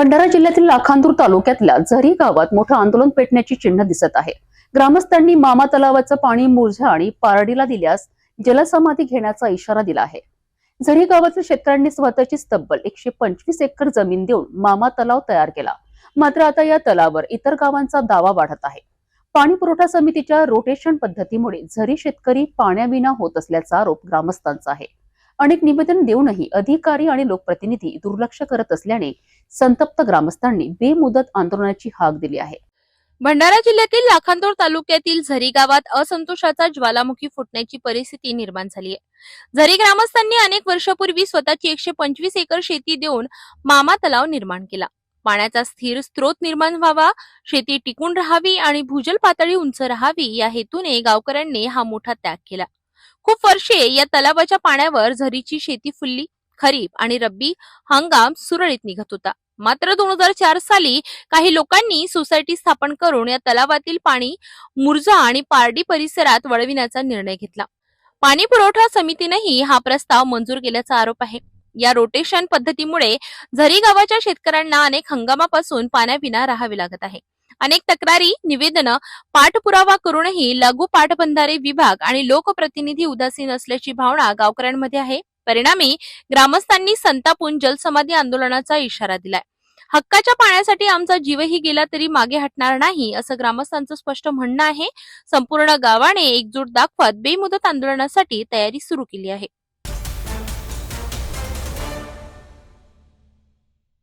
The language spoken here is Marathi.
भंडारा जिल्ह्यातील लाखांदूर तालुक्यातल्या झरी गावात मोठं आंदोलन पेटण्याची चिन्ह दिसत आहे. ग्रामस्थांनी मामा तलावाचं पाणी मुरझा आणि पारडीला दिल्यास जलसमाधी घेण्याचा इशारा दिला आहे. झरी गावातील शेतकऱ्यांनी स्वतःची तब्बल एकशे पंचवीस एकर जमीन देऊन मामा तलाव तयार केला. मात्र आता या तलावावर इतर गावांचा दावा वाढत आहे. पाणी पुरवठा समितीच्या रोटेशन पद्धतीमुळे झरी शेतकरी पाण्याविना होत असल्याचा आरोप ग्रामस्थांचा आहे. अनेक निवेदन देऊनही अधिकारी आणि लोकप्रतिनिधी दुर्लक्ष करत असल्याने संतप्त ग्रामस्थांनी बेमुदत आंदोलनाची हाक दिली आहे. भंडारा जिल्ह्यातील लाखांदूर तालुक्यातील झरी गावात असंतोषाचा ज्वालामुखी फुटण्याची परिस्थिती निर्माण झाली आहे. झरी ग्रामस्थांनी अनेक वर्षापूर्वी स्वतःची एकशे पंचवीस एकर शेती देऊन मामा तलाव निर्माण केला. पाण्याचा स्थिर स्रोत निर्माण व्हावा शेती टिकून राहावी आणि भूजल पातळी उंच राहावी या हेतूने गावकऱ्यांनी हा मोठा त्याग केला. खूप वर्षे या तलावाच्या पाण्यावर झरीची शेती फुलली खरीप आणि रब्बी हंगाम सुरळीत निघत होता. मात्र दोन हजार चार साली काही लोकांनी सोसायटी स्थापन करून या तलावातील पाणी मुर्जा आणि पारडी परिसरात वळविण्याचा निर्णय घेतला. पाणी पुरवठा समितीनेही हा प्रस्ताव मंजूर केल्याचा आरोप आहे. या रोटेशन पद्धतीमुळे झरी गावाच्या शेतकऱ्यांना अनेक हंगामापासून पाण्याविना राहावे लागत आहे. अनेक तक्रारी निवेदनं पाठपुरावा करूनही लघु पाटबंधारे विभाग आणि लोकप्रतिनिधी उदासीन असल्याची भावना गावकऱ्यांमध्ये आहे. परिणामी ग्रामस्थांनी संतापून जलसमाधी आंदोलनाचा इशारा दिलाय. हक्काच्या पाण्यासाठी आमचा जीवही गेला तरी मागे हटणार नाही असं ग्रामस्थांचं स्पष्ट म्हणणं आहे. संपूर्ण गावाने एकजूट दाखवत बेमुदत आंदोलनासाठी तयारी सुरू केली आहे.